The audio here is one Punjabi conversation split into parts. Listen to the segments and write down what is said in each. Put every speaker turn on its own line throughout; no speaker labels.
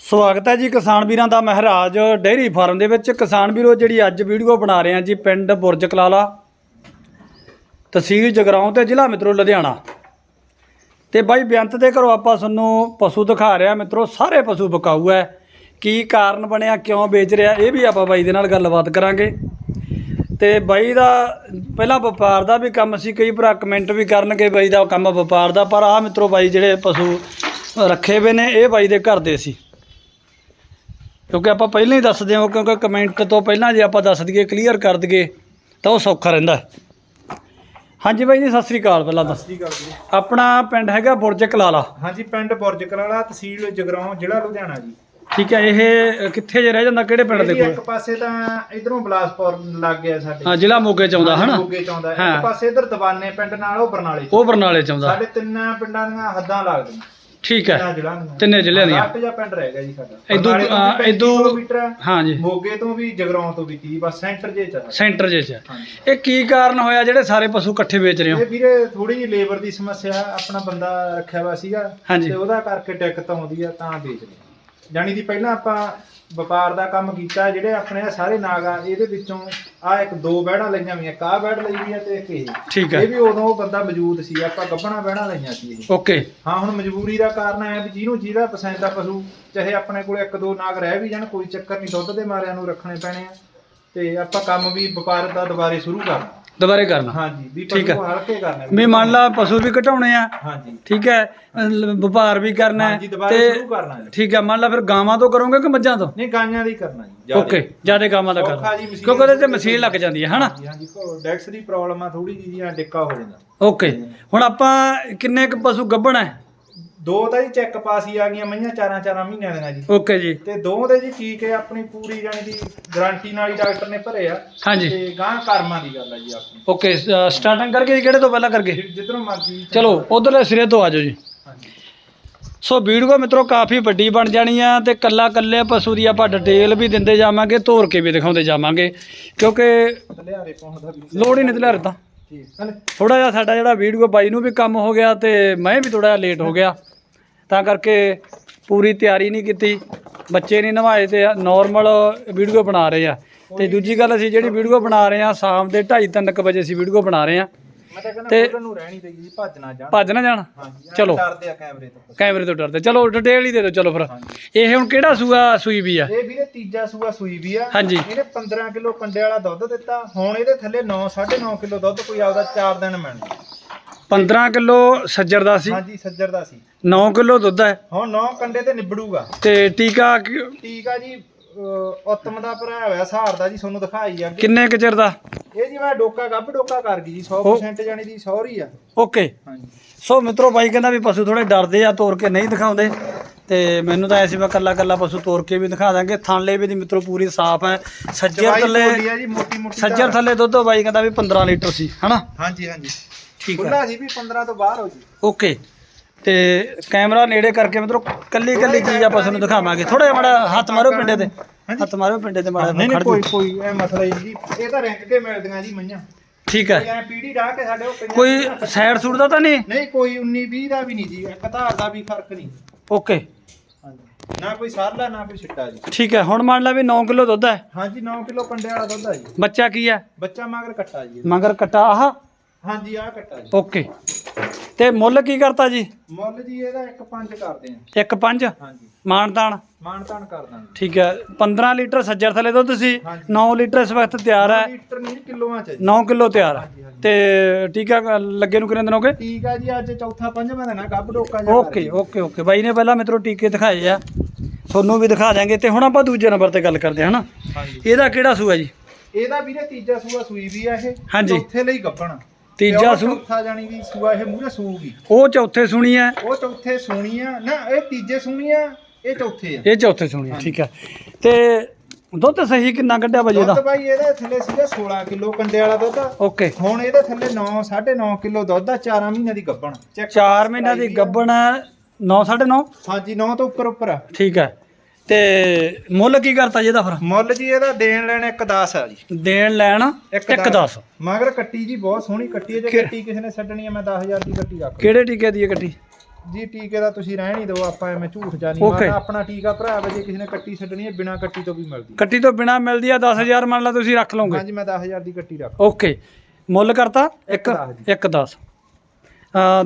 ਸਵਾਗਤ ਹੈ ਜੀ ਕਿਸਾਨ ਵੀਰਾਂ ਦਾ ਮਹਾਰਾਜ ਡੇਅਰੀ ਫਾਰਮ ਦੇ ਵਿੱਚ। ਕਿਸਾਨ ਵੀਰੋ, ਜਿਹੜੀ ਅੱਜ ਵੀਡੀਓ ਬਣਾ ਰਹੇ ਹਾਂ ਜੀ ਪਿੰਡ ਬੁਰਜ ਕਲਾਲਾ, ਤਹਿਸੀਲ ਜਗਰਾਉਂ ਤੇ ਜ਼ਿਲ੍ਹਾ ਮਿੱਤਰੋ ਲੁਧਿਆਣਾ। ਤੇ ਬਾਈ ਬੇਅੰਤ ਦੇ ਘਰੋਂ ਆਪਾਂ ਤੁਹਾਨੂੰ ਪਸ਼ੂ ਦਿਖਾ ਰਿਹਾ ਮਿੱਤਰੋ, ਸਾਰੇ ਪਸ਼ੂ ਬਕਾਊ ਹੈ। ਕੀ ਕਾਰਨ ਬਣਿਆ, ਕਿਉਂ ਵੇਚ ਰਿਹਾ, ਇਹ ਵੀ ਆਪਾਂ ਬਾਈ ਦੇ ਨਾਲ ਗੱਲਬਾਤ ਕਰਾਂਗੇ। ਤੇ ਬਾਈ ਦਾ ਪਹਿਲਾਂ ਵਪਾਰ ਦਾ ਵੀ ਕੰਮ ਸੀ, ਕਈ ਭਰਾ ਕਮੈਂਟ ਵੀ ਕਰਨਗੇ ਬਾਈ ਦਾ ਕੰਮ ਵਪਾਰ ਦਾ, ਪਰ ਆ ਮਿੱਤਰੋ ਬਾਈ ਜਿਹੜੇ ਪਸ਼ੂ ਰੱਖੇ ਹੋਏ ਨੇ, ਇਹ ਬਾਈ ਦੇ ਘਰ ਦੇ ਸੀ। ਕਿਉਂਕਿ ਆਪਾਂ ਪਹਿਲਾਂ ਹੀ ਦੱਸਦੇ ਹਾਂ ਕਿਉਂਕਿ ਕਮੈਂਟ ਤੋਂ ਪਹਿਲਾਂ ਜੇ ਆਪਾਂ ਦੱਸ ਦਈਏ ਕਲੀਅਰ ਕਰ ਦਈਏ ਤਾਂ ਉਹ ਸੌਖਾ ਰਹਿੰਦਾ। ਹਾਂਜੀ ਬਾਈ ਜੀ ਸਤਿ ਸ੍ਰੀ ਅਕਾਲ ਪਹਿਲਾਂ ਤਾਂ।
ਸਤਿ ਸ਼੍ਰੀ ਅਕਾਲ ਜੀ।
ਆਪਣਾ ਪਿੰਡ ਹੈਗਾ ਬੁਰਜ ਕਲਾਲਾ।
ਹਾਂਜੀ ਪਿੰਡ ਬੁਰਜ ਕਲਾਲਾ ਤਹਿਸੀਲ ਜਗਰਾਉਂ ਜ਼ਿਲ੍ਹਾ ਲੁਧਿਆਣਾ ਜੀ।
ਠੀਕ ਹੈ ਇਹ ਕਿੱਥੇ ਜੇ ਰਹਿ ਜਾਂਦਾ ਕਿਹੜੇ ਪਿੰਡ ਦੇ
ਇਹਦੀ
ਕੋਲ?
ਇੱਕ ਪਾਸੇ ਤਾਂ ਇਧਰੋਂ ਬਲਾਸਪੁਰ ਲੱਗ ਗਿਆ ਸਾਡੇ।
ਹਾਂ ਜ਼ਿਲ੍ਹਾ ਮੋਗੇ ਚ ਆਉਂਦਾ ਹਨਾ?
ਮੋਗੇ ਚ ਆਉਂਦਾ।
ਹਾਂ।
ਇੱਕ ਪਾਸੇ ਇਧਰ ਦਵਾਨੇ ਪਿੰਡ ਨਾਲ ਉਹ ਬਰਨਾਲੇ ਚ।
ਉਹ ਬਰਨਾਲੇ ਚ ਆਉਂਦਾ।
ਸਾਡੇ ਤਿੰਨਾਂ ਪਿੰਡਾਂ ਦੀਆਂ ਹੱਦਾਂ ਲੱਗਦੀਆਂ।
ਠੀਕ ਹੈ।
ਤਿੰਨਾਂ ਜ਼ਿਲ੍ਹਿਆਂ ਦੀਆਂ। ਅੱਠ ਜਾਂ ਪਿੰਡ ਰਹਿ ਗਿਆ ਜੀ ਸਾਡਾ।
ਇਦੋਂ-
ਬਰਨਾਲੇ ਤੋਂ
ਅਹ,
ਵੀ 35
ਇਦੋਂ-
ਕਿਲੋਮੀਟਰ ਹੈ,
ਹਾਂ ਜੀ।
ਮੋਗੇ ਤੋਂ ਵੀ ਜਗਰਾਉਂ ਤੋਂ ਵੀ 30 ਬਸ ਸੈਂਟਰ ਜੇ ਚ।
ਸੈਂਟਰ ਜੇ ਚ।
ਹਾਂਜੀ।
ਇਹ ਕੀ ਕਾਰਨ ਹੋਇਆ ਜਿਹੜੇ ਸਾਰੇ ਪਸ਼ੂ ਇਕੱਠੇ ਵੇਚ ਰਹੇ ਹੋ?
ਇਹ ਵੀਰੇ ਥੋੜੀ ਜਿਹੀ ਲੇਬਰ ਦੀ ਸਮੱਸਿਆ ਆਪਣਾ ਬੰਦਾ ਰੱਖਿਆ ਹੋਇਆ ਸੀਗਾ।
ਹਾਂਜੀ।
ਤੇ ਉਹਦਾ ਕਰਕੇ ਦਿੱਕਤ ਆਉਂਦੀ ਆ ਤਾਂ ਵੇਚ ਲਿਆ ਜਾਣੀ ਦੀ ਪਹਿਲਾਂ ਆਪਾਂ ਵਪਾਰ ਦਾ ਕੰਮ ਕੀਤਾ ਜਿਹੜੇ ਆਪਣੇ ਆਹ ਸਾਰੇ ਨਾਗ ਆ ਇਹਦੇ ਵਿੱਚੋਂ ਆ ਇੱਕ ਦੋ ਬਹਿਣਾ ਲਈਆਂ ਵੀ ਕਾ ਬੈੜ ਲਈ ਵੀ ਆ ਤੇ ਇੱਕ ਇਹ।
ਠੀਕ
ਇਹ ਵੀ ਉਦੋਂ ਉਹ ਬੰਦਾ ਮੌਜੂਦ ਸੀ ਆਪਾਂ ਗੱਬਣਾ ਬਹਿਣਾ ਲਈਆਂ ਸੀ ਇਹ।
ਓਕੇ।
ਹਾਂ ਹੁਣ ਮਜਬੂਰੀ ਦਾ ਕਾਰਨ ਹੈ ਵੀ ਜਿਹਨੂੰ ਜਿਹਦਾ ਪਸੰਦ ਆ ਪਸ਼ੂ ਚਾਹੇ ਆਪਣੇ ਕੋਲ ਇੱਕ ਦੋ ਨਾਗ ਰਹਿ ਵੀ ਜਾਣ ਕੋਈ ਚੱਕਰ ਨਹੀਂ ਦੁੱਧ ਦੇ ਮਾਰਿਆਂ ਨੂੰ ਰੱਖਣੇ ਪੈਣੇ ਆ। ਤੇ ਆਪਾਂ ਕੰਮ ਵੀ ਵਪਾਰ ਦਾ ਦੁਬਾਰੇ ਸ਼ੁਰੂ ਕਰਨਾ।
ਦੁਬਾਰੇ ਕਰਨਾ।
ਹਾਂਜੀ ਵੀ
ਠੀਕ
ਪਸ਼ੂ ਹਲਕੇ ਕਰਨੇ
ਵੀ ਮੰਨ ਲਾ ਪਸ਼ੂ ਵੀ ਘਟਾਉਣੇ ਆ
ਹਾਂਜੀ।
ਠੀਕ ਹੈ ਅਹ ਵਪਾਰ ਵੀ ਕਰਨਾ
ਹਾਂਜੀ
ਹੈ
ਦੁਬਾਰੇ
ਤੇ
ਸ਼ੁਰੂ ਕਰਨਾ ਜੀ
ਠੀਕ ਹੈ ਮੰਨ ਲਾ ਫਿਰ ਗਾਵਾਂ ਤੋਂ ਕਰੋਗੇ ਕਿ ਮੱਝਾਂ ਤੋਂ?
ਨਹੀਂ ਗਾਈਆਂ ਦੀ ਕਰਨਾ ਜੀ ਜ਼ਿਆਦੇ।
ਓਕੇ ਜ਼ਿਆਦਾ ਗਾਵਾਂ ਦਾ
ਔਖਾ
ਕਰਨਾ।
ਜੀ ਮਸ਼ੀਨ
ਕਿਉਂਕਿ ਉਹਦੇ ਤੇ ਮਸ਼ੀਨ ਲੱਗ ਜਾਂਦੀ ਹੈ ਹਨਾ?
ਹਾਂਜੀ ਹਾਂਜੀ ਡੈਕਸ ਦੀ ਪ੍ਰੋਬਲਮ ਆ ਥੋੜੀ ਜਿਹੀ ਜਾਂ ਡਿੱਕਾ ਹੋ ਜਾਂਦਾ।
ਓਕੇ ਹੁਣ ਆਪਾਂ ਕਿੰਨੇ ਕੁ ਪਸ਼ੂ ਗੱਭਣ ਹੈ?
ਦੋ ਤਾਂ ਜੀ ਚੈੱਕ ਪਾਸ ਹੀ ਆ ਗਈਆਂ ਮਈਆਂ ਚਾਰਾਂ ਚਾਰਾਂ ਮਹੀਨਿਆਂ ਦੀਆਂ ਜੀ।
ਓਕੇ ਜੀ।
ਤੇ ਦੋ ਦੇ ਜੀ ਟੀਕੇ ਆਪਣੀ ਪੂਰੀ ਜਾਣੀ ਦੀ ਗਾਰੰਟੀ ਨਾਲ ਹੀ ਡਾਕਟਰ ਨੇ ਭਰੇ ਆ।
ਹਾਂਜੀ।
ਤੇ ਗਾਂ ਕਰਮਾਂ ਦੀ ਗੱਲ ਆ ਜੀ ਆਪਣੀ।
ਓਕੇ ਸਟਾਰਟਿੰਗ ਕਰਕੇ ਜੀ, ਕਿਹੜੇ ਤੋਂ ਪਹਿਲਾਂ ਕਰਕੇ?
ਜਿ- ਜਿੱਧਰੋਂ ਮਰਜ਼ੀ
ਚਲੋ ਉਧਰਲੇ ਸਿਰੇ ਤੋਂ ਆ ਜਾਓ ਜੀ।
ਹਾਂਜੀ।
ਸੋ ਵੀਡੀਓ ਮਿੱਤਰੋ ਕਾਫੀ ਵੱਡੀ ਬਣ ਜਾਣੀ ਆ ਤੇ ਕੱਲਾ ਕੱਲੇ ਪਸ਼ੂ ਦੀ ਆਪਾਂ ਡਿਟੇਲ ਵੀ ਦਿੰਦੇ ਜਾਵਾਂਗੇ ਤੋਰ ਕੇ ਵੀ ਦਿਖਾਉਂਦੇ ਜਾਵਾਂਗੇ। ਕਿਉਂਕਿ
ਲਿਆਰੇ ਪਾਉਂਦਾ ਵੀ
ਲੋੜ ਹੀ ਨਹੀਂ ਤੇ।
ਠੀਕ ਹਲੇ
ਥੋੜਾ ਜਿਹਾ ਸਾਡਾ ਜਿਹੜਾ ਵੀਡੀਓ ਬਾਈ ਨੂੰ ਵੀ ਕੰਮ ਹੋ ਗਿਆ ਤੇ ਮੈਂ ਵੀ ਥੋੜਾ ਜਿਹਾ ਲੇਟ ਹੋ ਗਿਆ। ਤਾਂ ਕਰਕੇ ਪੂਰੀ ਤਿਆਰੀ ਨਹੀਂ ਕੀਤੀ। ਬੱਚੇ ਨਹੀਂ ਨਵਾਏ ਤੇ ਨਾਰਮਲ ਵੀਡੀਓ ਬਣਾ ਰਹੇ ਆ। ਤੇ ਦੂਜੀ ਗੱਲ ਅਸੀਂ ਜਿਹੜੀ ਵੀਡੀਓ ਬਣਾ ਰਹੇ ਆ ਸ਼ਾਮ ਦੇ 2:30 3 ਵਜੇ ਅਸੀਂ ਵੀਡੀਓ ਬਣਾ ਰਹੇ ਆ।
ਤਾਂ ਭੱਜ ਨਾ ਜਾਣ।
ਚਲੋ।
ਡਰਦੇ ਆ ਕੈਮਰੇ ਤੋਂ।
ਕੈਮਰੇ ਤੋਂ ਡਰਦੇ ਚਲੋ ਡਿਟੇਲ ਹੀ ਦੇ ਦਿਓ ਚਲੋ ਫਿਰ। ਇਹ ਹੁਣ ਕਿਹੜਾ ਸੂਆ ਸੂਈ ਵੀ ਆ?
ਇਹ ਵੀਰੇ ਤੀਜਾ ਸੂਆ ਸੂਈ ਵੀ ਆ।
ਹਾਂਜੀ।
ਇਹਨੇ 15 ਕਿਲੋ ਕੰਡੇ ਵਾਲਾ ਦੁੱਧ ਦਿੱਤਾ। ਹੁਣ ਇਹਦੇ ਥੱਲੇ 9 9.5 ਕਿਲੋ ਦੁੱਧ ਕੋਈ ਆਪਦਾ 4 ਦਿਨ ਮਿਲਣਾ।
15 ਕਿਲੋ ਸੱਜਰ ਦਾ ਸੀ।
ਹਾਂਜੀ ਸੱਜਰ ਦਾ ਸੀ।
9 ਕਿਲੋ ਦੁੱਧ ਹੈ।
ਹੁਣ 9 ਕੰਡੇ ਤੇ ਨਿਬੜੂਗਾ।
ਤੇ ਟੀਕਾ ਕਿ-
ਟੀਕਾ ਜੀ ਅਹ, ਉੱਤਮ ਦਾ ਭਰਾ ਹੋਇਆ ਸਹਾਰ ਦਾ ਜੀ ਤੁਹਾਨੂੰ ਦਿਖਾਈ ਆ
ਕਿੰਨੇ ਕੁ ਚਿਰ ਦਾ?
ਇਹ ਜੀ ਮੈਂ ਡੋਕਾ ਗੱਭ ਡੋਕਾ ਕਰ ਗਈ ਜੀ 100% ਜਾਣੀ ਦੀ ਸੌਰੀ ਆ।
ਓਕੇ।
ਹਾਂਜੀ।
ਸੋ ਮਿੱਤਰੋ ਬਾਈ ਕਹਿੰਦਾ ਵੀ ਪਸ਼ੂ ਥੋੜੇ ਡਰਦੇ ਆ ਤੋਰ ਕੇ ਨਹੀਂ ਦਿਖਾਉਂਦੇ। ਤੇ ਮੈਨੂੰ ਤਾਂ ਐਸੀ ਮੈਂ ਕੱਲਾ ਕੱਲਾ ਪਸ਼ੂ ਤੋਰ ਕੇ ਵੀ ਦਿਖਾ ਦਾਂਗੇ। ਥਾਂਲੇ ਵੀ ਦੀ ਮਿੱਤਰੋ ਪੂਰੀ ਸਾਫ਼ ਹੈ। ਸੱਜਰ
ਚਵਾਈ
ਥੱਲੇ
ਬੋਲੀ ਆ ਜੀ ਮੋਟੀ ਮੋਟੀ
ਸੱਜਰ ਥੱਲੇ ਦੁੱਧ ਬਾਈ ਕਹਿੰਦਾ ਵੀ 15 ਲੀਟਰ ਸੀ ਹਨਾ?
ਹਾਂਜੀ ਹਾਂਜੀ। ਖੁੱਲਾ ਸੀ ਵੀ 15 ਤੋਂ ਬਾਹਰ ਹੋ ਜੀ।
ਓਕੇ। ਤੇ ਕੈਮਰਾ ਨੇੜੇ ਕਰਕੇ ਮਿੱਤਰੋ ਕੱਲੀ ਕੱਲੀ ਚੀਜ਼ ਆਪਾਂ ਤੁਹਾਨੂੰ ਦਿਖਾਵਾਂਗੇ। ਥੋੜਾ ਜਿਹਾ ਮਾੜਾ ਹੱਥ ਮਾਰੋ ਪਿੰਡੇ ਤੇ। ਹੱਥ ਮਾਰੋ ਪਿੰਡੇ ਤੇ ਮਾੜਾ
ਨਹੀਂ। ਕੋਈ ਕੋਈ ਇਹ ਮਸਲਾ ਹੀ ਜੀ। ਇਹ ਤਾਂ ਰੈਂਕ ਕੇ ਮਿਲਦੀਆਂ ਜੀ ਮਈਆਂ।
ਠੀਕ ਹੈ।
ਪੀੜੀ ਰਾਹ ਕੇ ਸਾਡੇ ਉਹ
ਕੋਈ ਸਾਈਡ ਸੂਟ ਦਾ ਤਾਂ ਨਹੀਂ?
ਨਹੀਂ ਕੋਈ 19 20 ਦਾ ਵੀ ਨਹੀਂ ਜੀ। ਇੱਕ ਧਾਰ ਦਾ ਵੀ ਫ਼ਰਕ ਨਹੀਂ।
ਓਕੇ।
ਹਾਂਜੀ। ਨਾ ਕੋਈ ਸਾਰਲਾ ਨਾ ਕੋਈ ਛਿੱਟਾ ਜੀ।
ਠੀਕ ਹੈ ਹੁਣ ਮੰਨ ਲਾ ਵੀ 9 ਕਿਲੋ ਦੁੱਧ ਹੈ।
ਹਾਂਜੀ 9 ਕਿਲੋ ਕੰਡੇ ਵਾਲਾ ਦੁੱਧ ਆ ਜੀ।
ਬੱਚਾ ਕੀ ਹੈ?
ਬੱਚਾ ਮਗਰ ਕੱਟਾ ਜੀ।
ਮਗਰ ਕਟਾ ਆਹ।
ਹਾਂਜੀ ਆਹ ਕੱਟਾ ਜੀ।
ਓਕੇ। ਤੇ ਮੁੱਲ ਕੀ ਕਰਤਾ ਜੀ?
ਮੁੱਲ ਜੀ ਇਹਦਾ 1.5 ਕਰਦੇ ਆ
1.5
ਹਾਂਜੀ।
ਮਾਨਤਾਨ?
ਮਾਨ ਤਾਨ ਕਰ ਦਾਂਗੇ।
ਠੀਕ ਹੈ। 15 ਲੀਟਰ ਸੱਜਰ ਥਲੇ ਦੁੱਧ ਸੀ
ਹਾਂਜੀ।
9 ਲੀਟਰ ਇਸ ਵਕਤ ਤਿਆਰ ਹੈ।
ਲੀਟਰ ਨਹੀਂ ਕਿਲੋਆਂ ਚ ਆ ਜੀ।
9 ਕਿਲੋ ਤਿਆਰ ਹੈ। ਤੇ ਟੀਕਾ ਕ- ਲੱਗੇ ਨੂੰ ਕਿੰਨੇ ਦਿਨ ਹੋ ਗਏ?
ਠੀਕ ਆ ਜੀ ਅੱਜ ਚੌਥਾ ਪੰਜਵਾਂ ਦਿਨ ਆ ਗੱਭ ਡੋਕਾ ਕਰ
ਓਕੇ ਓਕੇ ਓਕੇ। ਬਾਈ ਨੇ ਪਹਿਲਾਂ ਮਿੱਤਰੋ ਟੀਕੇ ਦਿਖਾਏ ਆ। ਤੁਹਾਨੂੰ ਵੀ ਦਿਖਾ ਦਿਆਂਗੇ। ਤੇ ਹੁਣ ਆਪਾਂ ਦੂਜੇ ਨੰਬਰ ਤੇ ਗੱਲ ਕਰਦੇ ਹਾਂ ਹਨਾ? ਇਹਦਾ ਕਿਹੜਾ ਸੂਆ ਜੀ?
ਇਹਦਾ ਵੀਰੇ ਤੀਜਾ ਸੂਆ ਸੂਈ ਵੀ ਆ ਇਹ।
ਹਾਂਜੀ।
ਚੌਥੇ ਲਈ ਗੱਭਣ
ਤੀਜਾ ਸੂ
ਚੌਥਾ ਜਾਣੀ ਵੀ ਸੂਆ ਇਹ ਮੂਰੇ ਸੂਗੀ
ਉਹ ਚੌਥੇ ਸੁਣੀ ਹੈ।
ਉਹ ਚੌਥੇ ਸੂਣੀ ਆ। ਨਾ ਇਹ ਤੀਜੇ ਸੂਣੀ ਆ ਇਹ ਚੌਥੇ ਆ।
ਇਹ ਚੌਥੇ ਸੁਣੀ ਹੈ ਠੀਕ ਹੈ ਤੇ ਦੁੱਧ ਸਹੀ ਕਿੰਨਾ ਕੱਢਿਆ ਵਜੇ
ਦੁੱਧ
ਦਾ
ਬਾਈ ਇਹਦੇ ਥੱਲੇ ਸੀਗਾ 16 ਕਿਲੋ ਕੰਡੇ ਵਾਲਾ ਦੁੱਧ।
ਓਕੇ।
ਹੁਣ ਇਹਦੇ ਥੱਲੇ 9 9.5 ਕਿਲੋ ਦੁੱਧ ਆ 4 ਮਹੀਨਿਆਂ ਦੀ ਗੱਭਣ ਚੈੱਕ
4 ਮਹੀਨਿਆਂ ਦੀ ਗੱਬਣ 9 9.5
ਹਾਂਜੀ 9 ਤੋਂ ਉੱਪਰ ਉੱਪਰ ਆ।
ਠੀਕ ਹੈ ਤੇ ਮੁੱਲ ਕੀ ਕਰਤਾ ਜੀ ਇਹਦਾ ਫਿਰ?
ਮੁੱਲ ਜੀ ਇਹਦਾ ਦੇਣ ਲੈਣ ਇੱਕ 10 ਆ ਜੀ।
ਦੇਣ ਲੈਣ
ਇੱਕ
1 10
ਮਗਰ ਕੱਟੀ ਜੀ ਬਹੁਤ ਸੋਹਣੀ ਕੱਟੀ ਹੈ ਜੇ ਕੱਟੀ ਕਿਸੇ ਨੇ ਛੱਡਣੀ ਹੈ ਮੈਂ 10000 ਦੀ ਕੱਟੀ ਰੱਖ
ਕਿਹੜੇ ਟੀਕੇ ਦੀ ਹੈ ਕੱਟੀ?
ਜੀ ਟੀਕੇ ਦਾ ਤੁਸੀਂ ਰਹਿਣ ਹੀ ਦਿਓ ਆਪਾਂ ਐਵੇਂ ਝੂਠ ਜਾਨੀ. ਮਾਰਨਾ। ਆਪਣਾ ਟੀਕਾ ਭਰਾ ਵੇ ਜੇ ਕਿਸੇ ਨੇ ਕੱਟੀ ਛੱਡਣੀ ਹੈ ਬਿਨਾ ਕੱਟੀ ਤੋਂ ਵੀ ਮਿਲਦੀ
ਕੱਟੀ ਤੋਂ ਬਿਨਾ ਮਿਲਦੀ ਆ 10000 ਮੰਨ ਲਾ ਤੁਸੀਂ ਰੱਖ ਲਓਗੇ।
ਹਾਂਜੀ ਮੈਂ 10000 ਦੀ ਕੱਟੀ ਰੱਖ
ਓਕੇ। ਮੁੱਲ ਕਰਤਾ? 1
ਦਸ ਜੀ।
1 10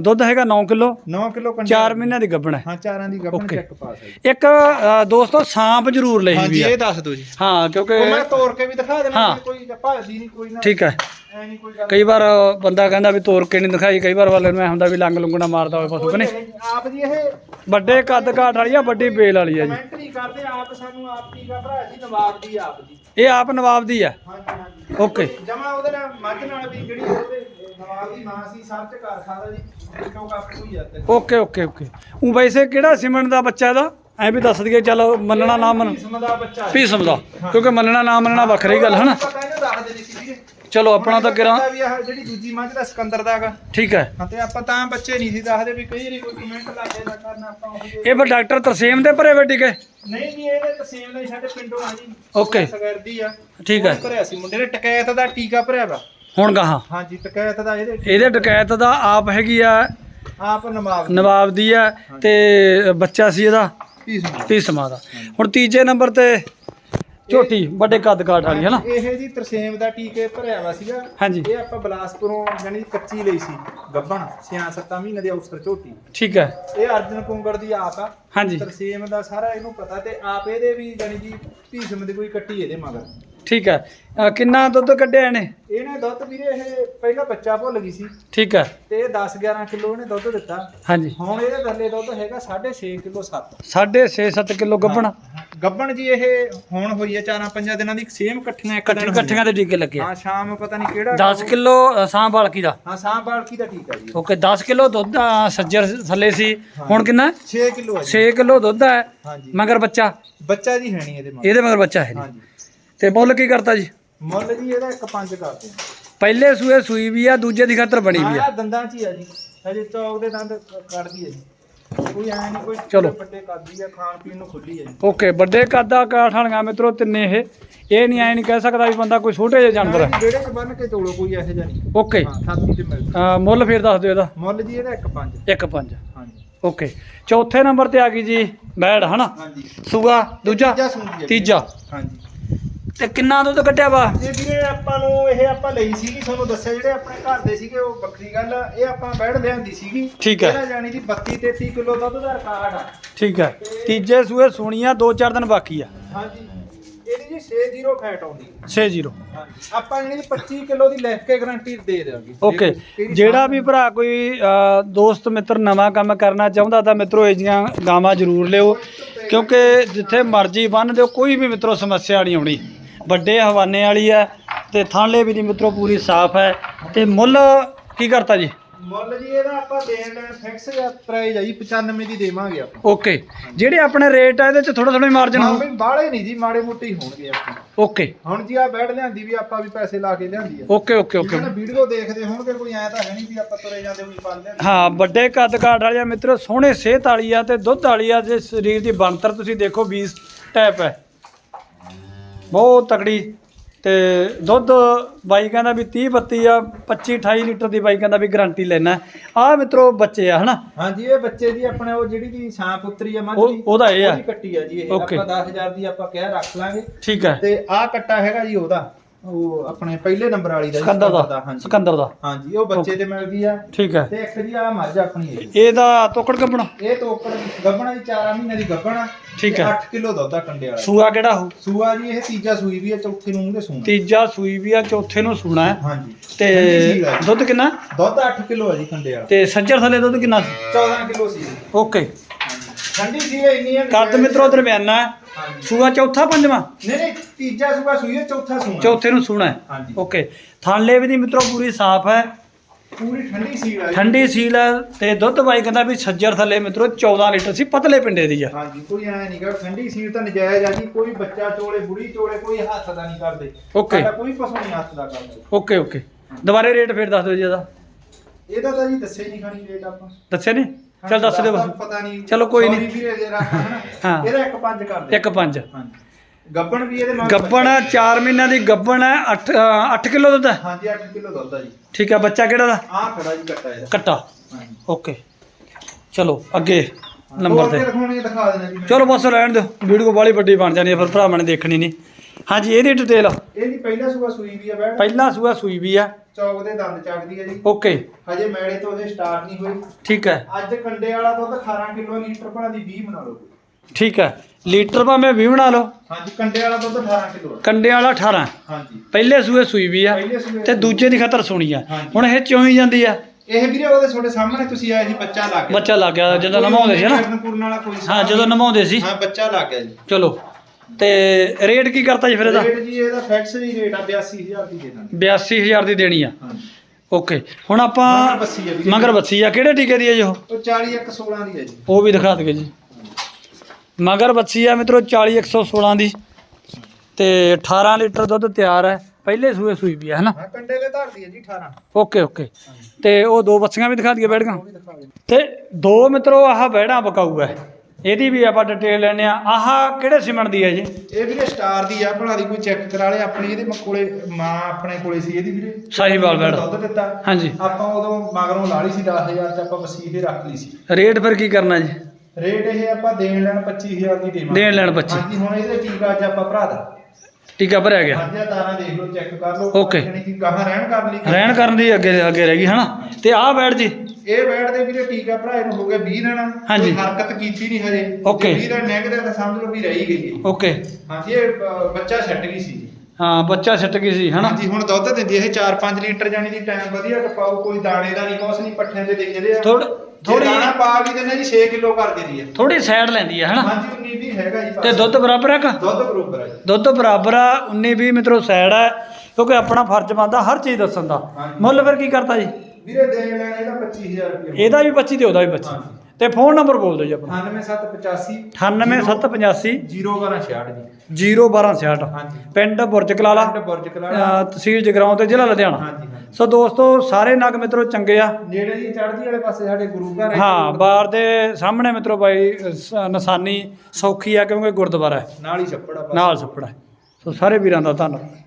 ਦੁੱਧ ਹੈਗਾ 9 ਕਿਲੋ।
9 ਕਿਲੋ ਕੰਡਾ
4 ਮਹੀਨਿਆਂ ਦੀ ਗੱਭਣ ਹੈ।
ਹਾਂ ਚਾਰਾਂ ਦੀ
Okay.
ਚੈੱਕ ਪਾਸ ਹੈ
ਇੱਕ ਅ, ਦੋਸਤੋ ਸਾਂਪ ਜ਼ਰੂਰ ਲਈ
ਹਾਂਜੀ
ਵੀ ਆ।
ਇਹ ਦੱਸ ਦਿਓ ਜੀ।
ਹਾਂ ਕਿਉਂਕਿ
ਉਹ ਮੈਂ ਤੋੜ ਕੇ ਵੀ ਦਿਖਾ ਦੇਣਾ
ਹਾਂ।
ਕੋਈ ਭਾਜੀ ਨਹੀਂ ਕੋਈ ਨਾ।
ਠੀਕ ਹੈ।
ਐ ਨਹੀਂ ਕੋਈ ਗੱਲ।
ਕਈ ਵਾਰ ਬੰਦਾ ਕਹਿੰਦਾ ਵੀ ਤੋੜ ਕੇ ਨਹੀਂ ਦਿਖਾਈ ਕਈ ਵਾਰ ਵਾਲੇ ਨੂੰ ਐ ਹੁੰਦਾ ਵੀ ਲੰਗ ਲੁੰਗਣਾ ਮਾਰਦਾ ਹੋਵੇ ਪਸ਼ੂ ਕਿ ਨਹੀਂ?
ਕੋਈ ਇਹ- ਆਪ ਜੀ ਇਹ
ਵੱਡੇ ਕੱਦ ਕਾਠ ਵਾਲੀ ਆ ਵੱਡੀ ਬੇਲ ਵਾਲੀ ਆ ਜੀ।
ਕਮੈਂਟ ਨਹੀਂ ਕਰਦੇ ਆਪ ਸਾਨੂੰ ਆਪ ਟੀਕਾ ਭਰਾ ਜੀ ਨਵਾਬ ਦੀ ਆਪ ਜੀ
ਇਹ ਆਪ ਨਵਾਬ ਦੀ ਆ
ਹਾਂਜੀ ਹਾਂਜੀ।
ਓਕੇ।
ਜਮਾ ਉਹਦੇ ਨਾਲ ਮੱਝ ਨਾਲ ਵੀ ਜਿਹੜੀ ਉਹਦੇ ਨਵਾਬ ਦੀ ਮਾਂ ਸੀ ਸਰਚ ਕਰ ਖਾਦਾ ਜੀ ਕਿਉਂ ਕੱਪ ਕੋਈ ਜਾਂਦੇ
ਓਕੇ ਓਕੇ ਓਕੇ। ਉਹ ਵੈਸੇ ਕਿਹੜਾ ਸਿਮਣ ਦਾ ਬੱਚਾ ਇਹਦਾ? ਐ ਵੀ ਦੱਸ ਦਈਏ ਚਲੋ ਮੰਨਣਾ ਨਾ ਮੰਨ।
ਕਿਸਮ ਦਾ ਬੱਚਾ ਹੈ।
ਭੀਸਮ ਦਾ ਕਿਉਂਕਿ ਮੰਨਣਾ ਨਾ ਮੰਨਣਾ ਵੱਖਰੀ ਗੱਲ
ਪਤਾ ਇਹਨੂੰ ਸੀ ਵੀਰੇ।
ਚਲੋ ਆਪਣਾ ਤਾਂ ਕਿਰਾ
ਪਤਾ ਵੀ ਆਹ ਜਿਹੜੀ ਦੂਜੀ ਮੱਝ ਦਾ ਸਿਕੰਦਰ ਦਾ ਹੈਗਾ।
ਠੀਕ ਹੈ।
ਹਾਂ ਤੇ ਆਪਾਂ ਤਾਂ ਬੱਚੇ ਨਹੀਂ ਸੀ ਦੱਸਦੇ ਵੀ ਕਈ ਵਾਰੀ ਕੋਈ ਕਮੈਂਟ ਲੱਗੇ ਨਾ ਕਰਨਾ ਆਪਾਂ ਉਹ
ਇਹ ਫਿਰ ਡਾਕਟਰ ਤਰਸੇਮ ਦੇ ਭਰੇ ਵੇ ਟੀਕੇ
ਨਹੀਂ ਜੀ ਇਹਦੇ ਤਸੀਮ ਲਈ ਸਾਡੇ ਪਿੰਡੋਂ ਆ ਜੀ।
ਓਕੇ।
ਸਗਰਦੀ ਆ।
ਠੀਕ ਹੈ।
ਉਹਨੇ ਭਰਿਆ ਸੀ ਮੁੰਡੇ ਨੇ ਟਕੈਤ ਦਾ ਟੀਕਾ ਭਰਿਆ ਵਾ।
ਹੁਣ ਗਾਹਾਂ।
ਹਾਂਜੀ ਟਕੈਤ ਦਾ ਇਹਦੇ
ਇਹਦੇ ਡਕੈਤ ਦਾ ਆਪ ਹੈਗੀ ਆ
ਆਪ ਨਵਾਬ
ਨਵਾਬ ਦੀ ਆ ਤੇ ਬੱਚਾ ਸੀ ਇਹਦਾ। ਭੀਸਮਾਂ ਦਾ। ਹੁਣ ਤੀਜੇ ਨੰਬਰ ਤੇ ਝੋਟੀ ਵੱਡੇ ਕੱਦ ਕਾਠ ਵਾਲੀ ਹੈ ਨਾ
ਇਹ ਜੀ ਤਰਸੇਮ ਦਾ ਟੀਕੇ ਭਰਿਆ ਵਾ ਸੀਗਾ।
ਹਾਂਜੀ।
ਇਹ ਆਪਾਂ ਬਲਾਸਪੁਰੋਂ ਜਾਨੀ ਕੱਚੀ ਲਈ ਸੀ ਗੱਬਣ 6-7 ਮਹੀਨੇ ਦੇ ਅਫਸਰ ਝੋਟੀ।
ਠੀਕ ਹੈ।
ਇਹ ਅਰਜਨ ਕੁੰਗੜ ਦੀ ਆਪ ਆ।
ਹਾਂਜੀ।
ਤਰਸੇਮ ਦਾ ਸਾਰਾ ਇਹਨੂੰ ਪਤਾ ਤੇ ਆਪ ਇਹਦੇ ਵੀ ਜਾਨੀ ਜੀ ਭੀਸ਼ਮ ਦੀ ਕੋਈ ਕੱਟੀ ਇਹਦੇ ਮਗਰ।
ਠੀਕ ਹੈ ਅ, ਕਿੰਨਾ ਦੁੱਧ ਕੱਢਿਆ ਇਹਨੇ?
ਇਹਨੇ ਦੁੱਧ ਵੀਰੇ ਇਹ ਪਹਿਲਾਂ ਬੱਚਾ ਭੁੱਲ ਗਈ ਸੀ।
ਠੀਕ ਹੈ
ਤੇ ਇਹ 10 11 ਕਿਲੋ ਇਹਨੇ ਦੁੱਧ ਦਿੱਤਾ।
ਹਾਂਜੀ।
ਹੁਣ ਇਹਦੇ ਥੱਲੇ ਦੁੱਧ ਹੈਗਾ 6.5 ਕਿਲੋ 7
ਸਾਢੇ 6-7 ਕਿਲੋ ਗੱਭਣ
ਗੱਬਣ? ਜੀ ਇਹ ਹੁਣ ਹੋਈ ਹੈ 4-5 ਦਿਨਾਂ ਦੀ ਸੇਮ ਇਕੱਠੀਆਂ ਇੱਕ ਦਿਨ
ਇਕੱਠੀਆਂ ਦੇ ਟੀਕੇ ਲੱਗੇ
ਹਾਂ ਸ਼ਾਮ ਪਤਾ ਨਹੀਂ ਕਿਹੜਾ
10 ਕਿਲੋ ਸਾਂ ਬਾਲਕੀ ਦਾ।
ਹਾਂ ਸਾਂ ਬਾਲਕੀ ਦਾ ਠੀਕ ਹੈ ਜੀ।
ਓਕੇ 10 ਕਿਲੋ ਦੁੱਧ ਆ, ਸੱਜਰ ਥੱਲੇ ਸੀ। ਹੁਣ ਕਿੰਨਾ?
6 ਕਿਲੋ ਹੈ ਜੀ।
6 ਕਿਲੋ ਦੁੱਧ ਹੈ
ਹਾਂਜੀ।
ਮਗਰ ਬੱਚਾ?
ਬੱਚਾ ਜੀ ਹੈ ਨਹੀਂ ਇਹਦੇ ਮਗਰ।
ਇਹਦੇ ਮਗਰ ਬੱਚਾ ਹੈ ਨਹੀਂ।
ਹਾਂਜੀ।
ਤੇ ਮੁੱਲ ਕੀ ਕਰਤਾ ਜੀ?
ਮੁੱਲ ਜੀ ਇਹਦਾ ਇੱਕ ਪੰਜ ਕਰਦੇ
ਪਹਿਲੇ ਸੂਏ ਸੂਈ ਵੀ ਆ ਦੂਜੇ ਦੀ ਖਾਤਰ ਬਣੀ ਵੀ
ਆ।
ਆ
ਦੰਦਾਂ 'ਚ ਹੀ ਆ ਜੀ। ਹਜੇ ਚੌਕ ਦੇ ਦੰਦ ਕੱਢਦੀ ਹੈ ਜੀ। ਕੋਈ ਐ ਨਹੀਂ ਕੋਈ
ਚਲੋ।
ਵੱਡੇ ਕੱਢਦੀ ਆ ਖਾਣ ਪੀਣ ਨੂੰ ਖੁੱਲੀ ਹੈ ਜੀ।
ਓਕੇ ਵੱਡੇ ਕੱਦਾ ਕਾਠ ਵਾਲੀਆਂ ਮਿੱਤਰੋ ਤਿੰਨੇ ਇਹ। ਇਹ ਨਹੀਂ ਐ ਨਹੀਂ ਕਹਿ ਸਕਦਾ ਵੀ ਬੰਦਾ ਕੋਈ ਛੋਟੇ ਜਿਹੇ ਜਾਨਵਰ ਹੈ
ਵਿਹੜੇ 'ਚ ਬੰਨ ਕੇ ਤੋੜੋ ਕੋਈ ਇਹੋ ਜਿਹਾ ਨਹੀਂ
ਓਕੇ।
ਹਾਂ ਥਾਪੀ ਤੇ ਮਿਲ
ਅ, ਮੁੱਲ ਫੇਰ ਦੱਸ ਦਿਓ ਇਹਦਾ।
ਮੁੱਲ ਜੀ ਇਹਦਾ ਇੱਕ ਪੰਜ।
1 5
ਹਾਂਜੀ।
ਓਕੇ। ਚੌਥੇ ਨੰਬਰ ਤੇ ਆ ਗਈ ਜੀ ਬੈੜ ਹਨਾ?
ਹਾਂਜੀ।
ਸੂਆ ਦੂਜਾ?
ਤੀਜਾ ਹੈ
ਤੀਜਾ।
ਹਾਂਜੀ।
ਤੇ ਕਿੰਨਾ ਦੁੱਧ ਕੱਢਿਆ ਵਾ?
ਇਹ ਵੀਰੇ ਆਪਾਂ ਨੂੰ ਇਹ ਆਪਾਂ ਲਈ ਸੀਗੀ ਤੁਹਾਨੂੰ ਦੱਸਿਆ ਜਿਹੜੇ ਆਪਣੇ ਘਰ ਦੇ ਸੀਗੇ ਉਹ ਵੱਖਰੀ ਗੱਲ ਆ। ਇਹ ਆਪਾਂ ਬੈੜ ਲਿਆਂਦੀ ਸੀਗੀ।
ਠੀਕ ਹੈ।
ਇਹਦਾ ਜਾਣੀ ਦੀ 32 33 ਕਿਲੋ ਦੁੱਧ ਦਾ ਰਿਕਾਰਡ ਆ।
ਠੀਕ ਹੈ ਤੀਜੇ ਸੂਏ ਸੁਣੀਆਂ 2-4 ਦਿਨ ਬਾਕੀ ਆ।
ਹਾਂਜੀ। ਇਹਦੀ ਜੀ 60 ਫੈਟ ਆਉਂਦੀ।
6-0
ਹਾਂਜੀ। ਆਪਾਂ ਜਿਹੜੀ 25 ਕਿਲੋ ਦੀ ਲਿਖ ਕੇ ਗਾਰੰਟੀ ਦੇ ਦੇਵਾਂਗੇ
ਓਕੇ। ਜਿਹੜਾ ਵੀ ਭਰਾ ਕੋਈ ਅ, ਦੋਸਤ ਮਿੱਤਰ ਨਵਾਂ ਕੰਮ ਕਰਨਾ ਚਾਹੁੰਦਾ ਤਾਂ ਮਿੱਤਰੋ ਇਹ ਜੀਆਂ ਗਾਵਾਂ ਜ਼ਰੂਰ ਲਿਓ। ਕਿਉਂਕਿ ਜਿੱਥੇ ਮਰਜ਼ੀ ਬੰਨ ਦਿਓ ਕੋਈ ਵੀ ਮਿੱਤਰੋ ਸਮੱਸਿਆ ਨਹੀਂ ਆਉਣੀ। ਵੱਡੇ ਹਵਾਨੇ ਵਾਲੀ ਹੈ ਤੇ ਥਾਂਲੇ ਵੀ ਦੀ ਮਿੱਤਰੋ ਪੂਰੀ ਸਾਫ਼ ਹੈ। ਤੇ ਮੁੱਲ ਕੀ ਕਰਤਾ ਜੀ?
ਮੁੱਲ ਜੀ ਇਹਦਾ ਆਪਾਂ ਦੇਣ ਲੈਣ ਫਿਕਸ ਪ੍ਰਾਈਸ ਆ ਜੀ 95 ਦੀ ਦੇਵਾਂਗੇ ਆਪਾਂ।
ਓਕੇ। ਜਿਹੜੇ ਆਪਣੇ ਰੇਟ ਆ ਇਹਦੇ ਚ ਥੋੜਾ ਥੋੜਾ ਮਾਰਜਨ
ਹਾਂ ਬਾਹਲੇ ਨਹੀਂ ਜੀ ਮਾੜੇ ਮੋਟੇ ਹੀ ਹੋਣਗੇ ਆਪਾਂ।
ਓਕੇ।
ਹੁਣ ਜੀ ਆ ਬੈਡ ਲਿਆਂਦੀ ਵੀ ਆਪਾਂ ਵੀ ਪੈਸੇ ਲਾ ਕੇ ਲਿਆਂਦੀ ਆ।
Okay okay okay.
ਜਿਹੜੇ ਵੀਡੀਓ ਦੇਖਦੇ ਹੋਣਗੇ ਕੋਈ ਐ ਤਾਂ ਹੈ ਨਹੀਂ ਵੀ ਆਪਾਂ ਤੁਰੇ ਜਾਂਦੇ ਹੋਈ ਪਾ ਲਿਆ
ਹਾਂ ਵੱਡੇ ਕੱਦ ਕਾਠ ਵਾਲੀ ਆ ਮਿੱਤਰੋ ਸੋਹਣੇ ਸਿਹਤ ਵਾਲੀ ਆ ਤੇ ਦੁੱਧ ਵਾਲੀ ਆ ਜੇ ਸਰੀਰ ਦੀ ਬਣਤਰ ਤੁਸੀਂ ਦੇਖੋ 20 ਟੈਪ ਹੈ। ਬਹੁਤ ਤਕੜੀ ਤੇ ਦੁੱਧ ਬਾਈ ਕਹਿੰਦਾ ਵੀ 30 32 ਆ 25 28 ਲੀਟਰ ਦੀ ਬਾਈ ਕਹਿੰਦਾ ਵੀ ਗਾਰੰਟੀ ਲੈਣਾ। ਆ ਮਿੱਤਰੋ ਬੱਚੇ ਆ ਹਨਾ?
ਹਾਂਜੀ ਇਹ ਬੱਚੇ ਦੀ ਆਪਣੇ ਉਹ ਜਿਹੜੀ ਦੀ ਛਾਂ ਪੁੱਤਰੀ ਆ ਮੱਝ ਦੀ
ਉਹਦਾ ਇਹ ਆ।
ਕੱਟੀ ਆ ਜੀ ਇਹ. ਆਪਾਂ 10000 ਦੀ ਆਪਾਂ ਕਹਿ ਰੱਖ ਲਾਂਗੇ।
ਠੀਕ ਹੈ
ਤੇ ਆਹ ਕੱਟਾ ਹੈਗਾ ਜੀ ਉਹਦਾ। ਉਹ ਆਪਣੇ ਪਹਿਲੇ ਨੰਬਰ ਵਾਲੀ ਦਾ ਜੀ,
ਸਿਕੰਦਰ ਦਾ
ਹਾਂਜੀ।
ਸਿਕੰਦਰ ਦਾ।
ਹਾਂਜੀ ਉਹ ਬੱਚੇ ਤੇ ਮਿਲਦੀ ਆ।
ਠੀਕ ਹੈ।
ਤੇ ਇੱਕ ਜੀ ਆ ਮੱਝ ਆਪਣੀ ਹੈ ਜੀ।
ਇਹਦਾ ਤੋਕੜ ਕੱਪਣਾ
ਇਹ ਤੋਕੜ ਗੱਬਣਾ ਦੀ 4 ਮਹੀਨੇ ਦੀ ਗੱਬਣਾ
ਠੀਕ ਹੈ।
8 ਕਿਲੋ ਦੁੱਧ ਆ ਕੰਡੇ ਵਾਲਾ।
ਸੂਆ ਕਿਹੜਾ ਹੋ
ਸੂਆ ਜੀ ਇਹ ਤੀਜਾ ਸੂਈ ਵੀ ਆ ਚੌਥੇ ਨੂੰ ਮੂੰਹ ਸੂਣਾ।
ਤੀਜਾ ਸੂਈ ਵੀ ਆ ਚੌਥੇ ਨੂੰ ਸੂਣਾ ਹੈ।
ਹਾਂਜੀ।
ਤੇ
ਠੰਡੀ ਸੀਲ ਆ ਜੀ।
ਦੁੱਧ ਕਿੰਨਾ?
ਦੁੱਧ 8 ਕਿਲੋ ਆ ਜੀ ਕੰਡੇ ਵਾਲਾ।
ਤੇ ਸੱਜਰ ਥੱਲੇ ਦੁੱਧ ਕਿੰਨਾ ਸੀ?
14 ਕਿਲੋ ਸੀ। ਜੀ।
ਓਕੇ।
ਠੰਡੀ ਸੀ ਇਹ ਇੰਨੀ ਹੈ
ਕੱਦ ਮਿੱਤਰੋ ਦਰਮਿਆਨਾ ਹੈ
ਹਾਂਜੀ।
ਸੂਆ ਚੌਥਾ ਪੰਜਵਾਂ?
ਨਹੀਂ ਨਹੀਂ ਤੀਜਾ ਸੂਆ ਸੂਈ ਹੈ ਚੌਥਾ ਸੂਆ।
ਚੌਥੇ ਨੂੰ ਸੂਣਾ ਹੈ।
ਹਾਂਜੀ।
ਓਕੇ। ਥਾਲੇ ਵੀ ਦੀ ਮਿੱਤਰੋ ਪੂਰੀ ਸਾਫ਼ ਹੈ।
ਪੂਰੀ ਠੰਡੀ ਸੀ ਜੀ।
ਠੰਡੀ ਸੀਲ ਹੈ ਤੇ ਦੁੱਧ ਬਾਈ ਕਹਿੰਦਾ ਵੀ ਸੱਜਰ ਥੱਲੇ ਮਿੱਤਰੋ 14 ਲੀਟਰ ਸੀ ਪਤਲੇ ਪਿੰਡੇ ਦੀ ਆ।
ਹਾਂਜੀ ਕੋਈ ਐ ਨਹੀਂ ਗਾ ਠੰਡੀ ਸੀਲ ਤਾਂ ਨਜਾਇਜ਼ ਆ ਜੀ ਕੋਈ ਬੱਚਾ ਚੋਲੇ ਬੁੜੀ ਚੋਲੇ ਕੋਈ ਹੱਥ ਦਾ ਨਹੀਂ ਕਰਦੇ।
Okay.
ਸਾਡਾ ਕੋਈ ਪਸ਼ੂ ਨਹੀਂ ਹੱਥ ਦਾ ਕਰਦਾ।
Okay okay. ਦੁਬਾਰੇ ਰੇਟ ਫੇਰ ਦੱਸ ਦਿਓ ਜੀ ਇਹਦਾ।
ਇਹਦਾ ਤਾਂ ਜੀ ਦੱਸੇ ਨਹੀਂ ਖਾਣੀ ਰੇਟ ਆਪਾਂ।
ਦੱਸਿਆ ਨਹੀਂ ਚਲ ਦੱਸ ਦਿਓ ਬਸ।
ਪਤਾ ਨਹੀਂ।
ਚਲੋ ਕੋਈ ਨਹੀਂ।
ਵੀਰੇ ਜਰਾ ਹਨਾ।
ਹਾਂ।
ਇਹਦਾ ਇੱਕ ਪੰਜ ਕਰ ਦੇ।
ਇੱਕ ਪੰਜ।
ਹਾਂਜੀ। ਗੱਬਣ ਵੀ ਇਹਦੇ ਨਾਲ
ਗੱਬਣ 4 ਮਹੀਨਿਆਂ ਦੀ ਗੱਬਣ ਹੈ 8 8 ਕਿਲੋ ਦੁੱਧ
ਹਾਂਜੀ 8 ਕਿਲੋ ਦੁੱਧ ਆ ਜੀ।
ਠੀਕ ਹੈ ਬੱਚਾ ਕਿਹੜਾ ਦਾ?
ਆਹ ਖੜਾ ਜੀ ਕੱਟਾ ਇਹਦਾ।
ਕੱਟਾ।
ਹਾਂਜੀ।
ਓਕੇ। ਚਲੋ ਅੱਗੇ ਨੰਬਰ ਤੇ। ਚਲੋ ਬਸ ਰਹਿਣ ਦਿਓ। ਵੀਡੀਓ ਬਾਲੀ ਵੱਡੀ ਬਣ ਜਾਣੀ ਹੈ ਫਿਰ ਭਰਾਵਾਂ ਨੇ ਦੇਖਣੀ ਨਹੀਂ। ਹਾਂਜੀ ਇਹਦੀ ਡਿਟੇਲ।
ਇਹਦੀ ਪਹਿਲਾ ਸੂਆ ਸੂਈ ਵੀ ਆ ਬੈਠ
ਪਹਿਲਾ ਸੂਆ ਸੂਈ ਵੀ ਆ।
ਚੌਕ ਦੇ ਦੰਦ ਚੱਕਦੀ ਹੈ ਜੀ।
ਓਕੇ।
ਹਜੇ ਮੈਲੇ ਤੋਂ ਉਹਦੇ ਸਟਾਰਟ ਨਹੀਂ ਹੋਈ।
ਠੀਕ ਹੈ।
ਅੱਜ ਕੰਡੇ ਵਾਲਾ ਦੁੱਧ 18 ਕਿਲੋ ਲੀਟਰ ਭਰਾ ਦੀ 20 ਬਣਾ ਲਓ।
ਠੀਕ ਹੈ। ਲੀਟਰ ਭਾਵੇਂ 20 ਬਣਾ ਲਓ।
ਹਾਂਜੀ ਕੰਡੇ ਵਾਲਾ ਦੁੱਧ 18 ਕਿਲੋ
ਕੰਡੇ ਵਾਲਾ 18
ਹਾਂਜੀ।
ਪਹਿਲੇ ਸੂਏ ਸੂਈ ਵੀ ਆ
ਪਹਿਲੇ ਸੂਏ
ਤੇ ਦੂਜੇ ਦੀ ਖਤਰ ਸੁਣੀ ਆ।
ਹਾਂਜੀ।
ਹੁਣ ਇਹ ਚੋਈ ਜਾਂਦੀ ਆ।
ਇਹ ਵੀਰੇ ਉਹਦੇ ਤੁਹਾਡੇ ਸਾਹਮਣੇ ਤੁਸੀਂ ਆਏ ਸੀ ਬੱਚਾ ਲੱਗ ਗਿਆ।
ਬੱਚਾ ਲੱਗ ਗਿਆ ਜਦੋਂ ਨਮਾਉਂਦੇ ਸੀ ਨਾ।
ਕਰਨ ਵਾਲਾ ਕੋਈ
ਹਾਂ ਜਦੋਂ ਨਮਾਉਂਦੇ ਸੀ।
ਹਾਂ ਬੱਚਾ ਲੱਗ ਗਿਆ ਜੀ।
ਚਲੋ। ਤੇ ਰੇਟ ਕੀ ਕਰਤਾ ਜੀ ਫਿਰ ਇਹਦਾ?
ਰੇਟ ਜੀ ਇਹਦਾ ਫਿਕਸ ਹੀ ਰੇਟ ਆ 82000 ਦੀ ਦੇ ਦਾਂਗੇ
82000 ਦੀ ਦੇਣੀ ਆ।
ਹਾਂਜੀ।
ਓਕੇ ਹੁਣ ਆਪਾਂ
ਮਗਰ ਬੱਸੀ ਆ ਵੀਰੇ।
ਮਗਰ ਬੱਸੀ ਆ ਕਿਹੜੇ ਟੀਕੇ ਦੀ ਹੈ ਜੀ ਉਹ?
ਉਹ 40 ਇੱਕ 16 ਦੀ ਹੈ ਜੀ।
ਉਹ ਵੀ ਦਿਖਾ ਦਗੇ ਜੀ। ਮਗਰ ਬੱਸੀ ਆ ਮਿੱਤਰੋ 40 116 ਦੀ। ਤੇ 18 ਲੀਟਰ ਦੁੱਧ ਤਿਆਰ ਹੈ। ਪਹਿਲੇ ਸੂਏ ਸੂਈ ਵੀ ਹੈ ਹਨਾ?
ਹਾਂ ਕੰਡੇ ਦੇ ਧਰਦੀ ਹੈ ਜੀ 18
ਓਕੇ ਓਕੇ ਤੇ ਉਹ ਦੋ ਬੱਸੀਆਂ ਵੀ ਦਿਖਾ ਦਈਏ ਬੈਠਗਾ
ਉਹ ਵੀ ਦਿਖਾ ਦੇ
ਤੇ ਦੋ ਮਿੱਤਰੋ ਆਹ ਬੈੜਾਂ ਬਕਾਊ ਹੈ ਇਹਦੀ ਵੀ ਆਪਾਂ ਡਿਟੇਲ ਲੈਣੇ ਆ ਆਹ ਕਿਹੜੇ ਸਿਮਣ ਦੀ ਹੈ ਜੀ?
ਇਹ ਵੀਰੇ ਸਟਾਰ ਦੀ ਆ ਭਲਾ ਦੀ ਕੋਈ ਚੈੱਕ ਕਰਾ ਲਿਆ ਆਪਣੀ ਇਹਦੇ ਮ- ਕੋਲੇ ਮਾਂ ਆਪਣੇ ਕੋਲੇ ਸੀ ਇਹਦੀ ਵੀਰੇ।
ਸਾਹੀਵਾਲ ਬੈੜ।
ਦੁੱਧ ਦਿੱਤਾ।
ਹਾਂਜੀ।
ਆਪਾਂ ਉਦੋਂ ਮਗਰੋਂ ਲਾ ਲਈ ਸੀ 10000 ਚ ਆਪਾਂ ਵਸੀਹ ਤੇ ਰੱਖ ਲਈ ਸੀ।
ਰੇਟ ਫਿਰ ਕੀ ਕਰਨਾ ਜੀ?
ਰੇਟ ਇਹ ਆਪਾਂ ਦੇਣ ਲੈਣ 25000 ਦੀ ਦੇਵਾਂਗੇ।
ਦੇਣ ਲੈਣ 25
ਹਾਂਜੀ ਹੁਣ ਇਹਦੇ ਟੀਕਾ ਅੱਜ ਆਪਾਂ ਭਰਾ ਦਾ?
ਟੀਕਾ ਭਰਿਆ ਗਿਆ।
ਹਾਂਜੀ ਤਾਰਾਂ ਦੇਖ ਲਓ ਚੈੱਕ ਕਰ ਲਓ।
Okay.
ਯਾਨੀ ਕਿ ਗਾਹਾਂ ਰਹਿਣ ਕਰਨ ਲਈ।
ਰਹਿਣ ਕਰਨ ਦੀ ਅੱਗੇ ਅੱਗੇ ਰਹਿ ਗਈ ਹਨਾ? ਤੇ ਆਹ ਬੈੜ ਜੀ।
ਇਹ ਬੈਠ ਦੇ ਵੀਰੇ ਟੀਕਾ ਭਰਾ ਇਹਨੂੰ ਹੋ ਗਿਆ 20 ਦਿਨ
ਹਾਂਜੀ।
ਕੋਈ ਹਰਕਤ ਕੀਤੀ ਨਹੀਂ ਹਜੇ।
Okay.
20 ਦਿਨ ਨੈਗੇਟਿਵ ਤਾਂ ਸਮਝ ਲਓ ਵੀ ਰਹੀ ਗਈ।
ਓਕੇ
ਹਾਂਜੀ ਇਹ ਅ, ਬੱਚਾ ਛੱਡ ਗਈ ਸੀ। ਜੀ
ਹਾਂ ਬੱਚਾ ਛਿੱਟ ਗਈ ਸੀ ਹਨਾ?
ਹਾਂਜੀ ਹੁਣ ਦੁੱਧ ਦਿੰਦੀ ਇਹ 4-5 ਲੀਟਰ ਜਾਨੀ ਦੀ ਟਾਈਮ ਵਧੀਆ ਟਪਾਓ ਕੋਈ ਦਾਣੇ ਦਾ ਨਹੀਂ ਕੁਛ ਨਹੀਂ ਪੱਠਿਆਂ ਦੇ ਦੇਖਦੇ ਆ।
ਥੋੜ-
ਥੋੜੀ
ਥੋੜੀ-
ਦਾਣਾ ਪਾ ਵੀ ਦਿੰਦੇ ਜੀ 6 ਕਿਲੋ ਕਰ ਦਿੰਦੀ ਹੈ।
ਥੋੜੀ ਸਾਈਡ ਲੈਂਦੀ ਹੈ ਹਨਾ?
ਹਾਂਜੀ 19 ਵੀ ਹੈਗਾ ਜੀ
ਤੇ। ਦੁੱਧ ਬਰਾਬਰ ਹੈ ਕਾ
ਦੁੱਧ ਬਰੋਬਰ ਹੈ ਜੀ।
ਦੁੱਧ ਬਰਾਬਰ ਆ 19 20 ਮਿੱਤਰੋ ਸਾਈਡ ਹੈ ਕਿਉਂਕਿ ਆਪਣਾ ਫਰਜ਼ ਬਣਦਾ ਹਰ ਚੀਜ਼ ਦੱਸਣ ਦਾ।
ਹਾਂਜੀ।
ਮੁੱਲ ਫਿਰ ਕੀ ਕਰਤਾ ਜੀ?
ਵੀਰੇ ਦੇਣ ਲੈਣ ਇਹਦਾ 25000 ਰੁਪਏ
ਇਹਦਾ ਵੀ 25 ਤੇ ਉਹਦਾ ਵੀ 25
ਹਾਂਜੀ।
ਤੇ ਫੋਨ ਨੰਬਰ ਬੋਲ ਦਿਓ ਜੀ ਆਪਣਾ।
98785
98785
01266 ਜੀ।
01266
ਹਾਂਜੀ।
ਪਿੰਡ ਬੁਰਜ ਕਲਾਲਾ
ਪਿੰਡ ਬੁਰਜ ਕਲਾਲਾ।
ਤਹਿਸੀਲ ਜਗਰਾਉਂ ਤੇ ਜ਼ਿਲ੍ਹਾ ਲੁਧਿਆਣਾ।
ਹਾਂਜੀ
ਸੋ ਦੋਸਤੋ ਸਾਰੇ ਨਗ ਮਿੱਤਰੋ ਚੰਗੇ ਆ।
ਨੇੜੇ ਜੀ ਚੜ੍ਹਦੀ ਵਾਲੇ ਪਾਸੇ ਸਾਡੇ ਗੁਰੂ ਘਰ ਹੈ।
ਹਾਂ ਬਾਰ ਦੇ ਸਾਹਮਣੇ ਮਿੱਤਰੋ ਬਾਈ ਨਿਸ਼ਾਨੀ ਸੌਖੀ ਆ ਕਿਉਂਕਿ ਗੁਰਦੁਆਰਾ ਹੈ।
ਨਾਲ ਹੀ ਛੱਪੜਾ
ਨਾਲ ਛੱਪੜਾ। ਸੋ ਸਾਰੇ ਵੀਰਾਂ ਦਾ ਧੰਨਵਾਦ।